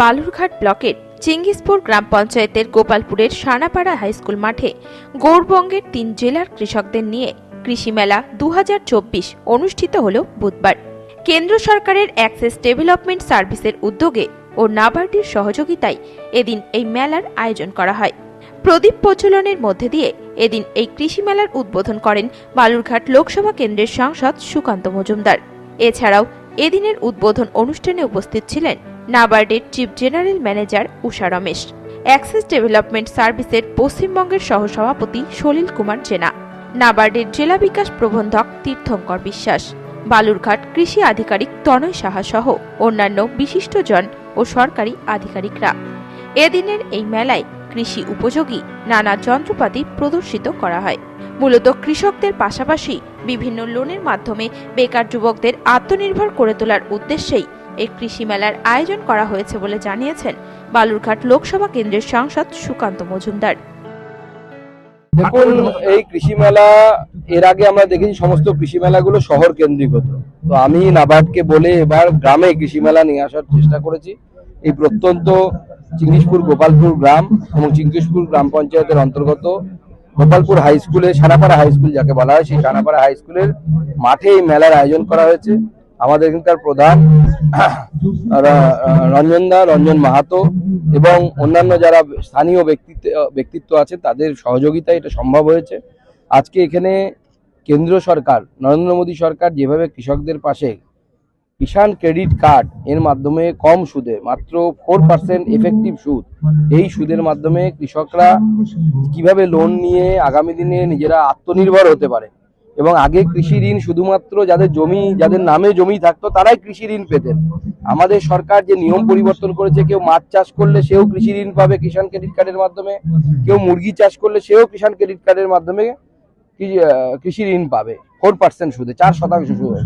বালুরঘাট ব্লকের চিঙ্গিসপুর গ্রাম পঞ্চায়েতের গোপালপুরের সানাপাড়া হাইস্কুল মাঠে গৌরবঙ্গের তিন জেলার কৃষকদের নিয়ে কৃষি মেলা দু হাজার চব্বিশ অনুষ্ঠিত হল বুধবার। কেন্দ্র সরকারের অ্যাক্সেস ডেভেলপমেন্ট সার্ভিসের উদ্যোগে ও নাবার্ডের সহযোগিতায় এদিন এই মেলার আয়োজন করা হয়। প্রদীপ প্রচলনের মধ্যে দিয়ে এদিন এই কৃষি মেলার উদ্বোধন করেন বালুরঘাট লোকসভা কেন্দ্রের সাংসদ সুকান্ত মজুমদার। এছাড়াও এদিনের উদ্বোধন অনুষ্ঠানে উপস্থিত ছিলেন নাবার্ডের chief general manager Usha Ramesh. Access development সার্ভিসের পশ্চিমবঙ্গের সহসভাপতি সলিল কুমার জেনা। নাবার্ডের জেলা বিকাশ প্রবন্ধক তীর্থঙ্কর বিশ্বাস। বালুরঘাট কৃষি আধিকারিক তনয় সাহা সহ অন্যান্য বিশিষ্টজন ও সরকারি আধিকারিকরা। এদিনের এই মেলায় কৃষি উপযোগী নানা যন্ত্রপাতি প্রদর্শিত করা হয়। মূলত কৃষকদের পাশাপাশি বিভিন্ন লোনের মাধ্যমে বেকার যুবকদের আত্মনির্ভর করে তোলার উদ্দেশ্যেই এই কৃষি মেলার আয়োজন করা হয়েছে বলে জানিয়েছেন বালুরঘাট লোকসভা কেন্দ্রের সাংসদ সুকান্ত মজুমদার। দেখুন, এই কৃষি মেলা, এর আগে আমরা দেখেছি সমস্ত কৃষি মেলাগুলো শহর কেন্দ্রিক হতো তো আমি নাবার্ডকে বলে এবার গ্রামে কৃষি মেলা নিয়ে আসার চেষ্টা করেছি। এই প্রত্যন্ত চিঙ্গিসপুর গোপালপুর গ্রাম এবং চিঙ্গিসপুর গ্রাম পঞ্চায়েতের অন্তর্গত গোপালপুর হাই স্কুলে সানাপাড়া হাই স্কুল যাকে বলা হয়, সেই সানাপাড়া হাই স্কুলের মাঠে এই মেলার আয়োজন করা হয়েছে। আমাদের এখানকার প্রধান রঞ্জন দা, রঞ্জন মাহাতো এবং অন্যান্য যারা স্থানীয় ব্যক্তিত্ব ব্যক্তিত্ব আছে তাদের সহযোগিতায় এটা সম্ভব হয়েছে। আজকে এখানে কেন্দ্র সরকার, নরেন্দ্র মোদী সরকার যেভাবে কৃষকদের পাশে কিষাণ ক্রেডিট কার্ড এর মাধ্যমে কম সুদে, মাত্র ফোর পার্সেন্ট এফেক্টিভ সুদ, এই সুদের মাধ্যমে কৃষকরা কীভাবে লোন নিয়ে আগামী দিনে নিজেরা আত্মনির্ভর হতে পারে এবং আগে কৃষি ঋণ শুধুমাত্র যাদের জমি, যাদের নামে জমি থাকতো, তারাই কৃষি ঋণ পেতেন। আমাদের সরকার যে নিয়ম পরিবর্তন করেছে, কেউ মাছ চাষ করলে সেও কৃষি ঋণ পাবে কিষাণ ক্রেডিট কার্ডের মাধ্যমে, কেউ মুরগি চাষ করলে সেও কিষাণ ক্রেডিট কার্ডের মাধ্যমে কৃষি ঋণ পাবে। ফোর পার্সেন্ট সুদে, চার শতাংশ সুদে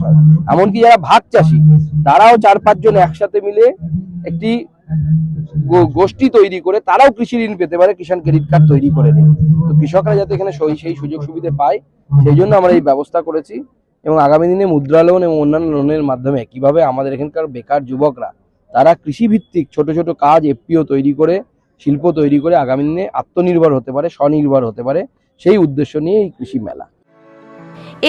এমনকি যারা ভাগ চাষি, তারাও চার পাঁচজন একসাথে মিলে একটি গোষ্ঠী তৈরি করে তারাও কৃষি ঋণ পেতে পারে কিষাণ ক্রেডিট কার্ড তৈরি করে তো কৃষকরা যাতে এখানে সেই সুযোগ সুবিধা পায়, সেই জন্য আমরা এই ব্যবস্থা করেছি এবং আগামী দিনে মুদ্রা লোন এবং অন্যান্য লোনের মাধ্যমে কীভাবে আমাদের এখানকার বেকার যুবকরা, তারা কৃষিভিত্তিক ছোট ছোট কাজ এফপিও তৈরি করে, শিল্প তৈরি করে আগামী দিনে আত্মনির্ভর হতে পারে, স্বনির্ভর হতে পারে, সেই উদ্দেশ্য নিয়ে এই কৃষি মেলা।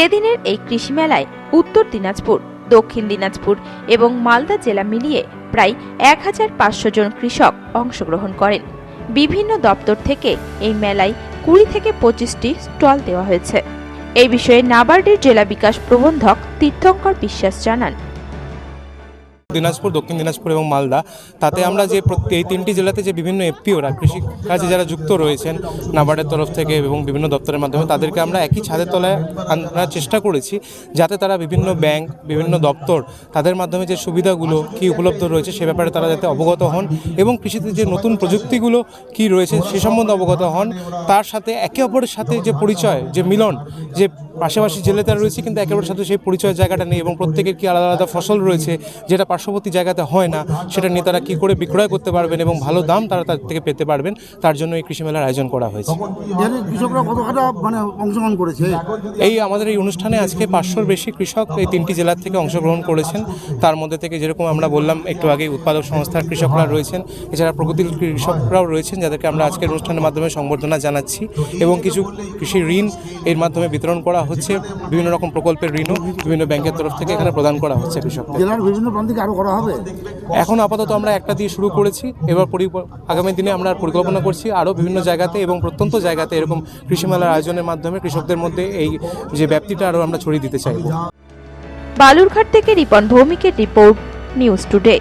এদিনের এই কৃষি মেলায় উত্তর দিনাজপুর দক্ষিণ দিনাজপুর এবং মালদা জেলা মিলিয়ে প্রায় এক হাজার পাঁচশো জন কৃষক অংশগ্রহণ করেন। বিভিন্ন দপ্তর থেকে এই মেলায় কুড়ি থেকে পঁচিশটি স্টল দেওয়া হয়েছে। এই বিষয়ে নাবার্ডের জেলা বিকাশ প্রবন্ধক তীর্থঙ্কর বিশ্বাস জানান। দিনাজপুর, দক্ষিণ দিনাজপুর এবং মালদা। তাতে আমরা যে এই তিনটি জেলাতে যে বিভিন্ন এফপিওরা কৃষি কাজে যারা যুক্ত রয়েছেন, নাবার্ডের তরফ থেকে এবং বিভিন্ন দপ্তরের মাধ্যমে, তাদেরকে আমরা একই ছাদের তলায় আনার চেষ্টা করেছি, যাতে তারা বিভিন্ন ব্যাংক, বিভিন্ন দপ্তর, তাদের মাধ্যমে যে সুবিধাগুলো কি উপলব্ধ রয়েছে, সে ব্যাপারে তারা যাতে অবগত হন এবং কৃষিতে যে নতুন প্রযুক্তিগুলো কি রয়েছে, সে সম্বন্ধে অবগত হন। তার সাথে, একে অপরের সাথে যে পরিচয়, যে মিলন, যে পাশাপাশি জেলেতে রয়েছে কিন্তু একে অপরের সাথে সেই পরিচয় জায়গাটা নেই এবং প্রত্যেকের কি আলাদা আলাদা ফসল রয়েছে যেটা পার্শ্ববর্তী জায়গাতে হয় না সেটা নিয়ে তারা কী করে বিক্রয় করতে পারবেন এবং ভালো দাম তারা তার থেকে পেতে পারবেন তার জন্য এই কৃষি মেলার আয়োজন করা হয়েছে। কৃষকরা মানে অংশগ্রহণ করেছে? এই আমাদের এই অনুষ্ঠানে আজকে পাঁচশোর বেশি কৃষক এই তিনটি জেলার থেকে অংশগ্রহণ করেছেন। তার মধ্যে থেকে যেরকম আমরা বললাম একটু আগে উৎপাদক সংস্থার কৃষকরা রয়েছেন এছাড়া প্রগতির কৃষকরাও রয়েছেন যাদেরকে আমরা আজকের অনুষ্ঠানের মাধ্যমে সংবর্ধনা জানাচ্ছি এবং কিছু কৃষি ঋণ এর মাধ্যমে বিতরণ করা হচ্ছে বিভিন্ন রকম প্রকল্পের ঋণও বিভিন্ন ব্যাংকের তরফ থেকে এখানে প্রদান করা হচ্ছে কৃষকদের। জেলার বিভিন্ন প্রান্তিকে আরও করা হবে? এখন আপাতত আমরা একটা দিয়ে শুরু করেছি। এবার পরি- আগামী দিনে আমরা পরিকল্পনা করছি আরও বিভিন্ন জায়গাতে এবং প্রত্যন্ত জায়গাতে এরকম কৃষি মেলার আয়োজনের মাধ্যমে কৃষকদের মধ্যে এই যে ব্যাপ্তিটা আরও আমরা ছড়িয়ে দিতে চাইব। বালুরঘাট থেকে রিপন ভৌমিকের রিপোর্ট নিউজ টুডে।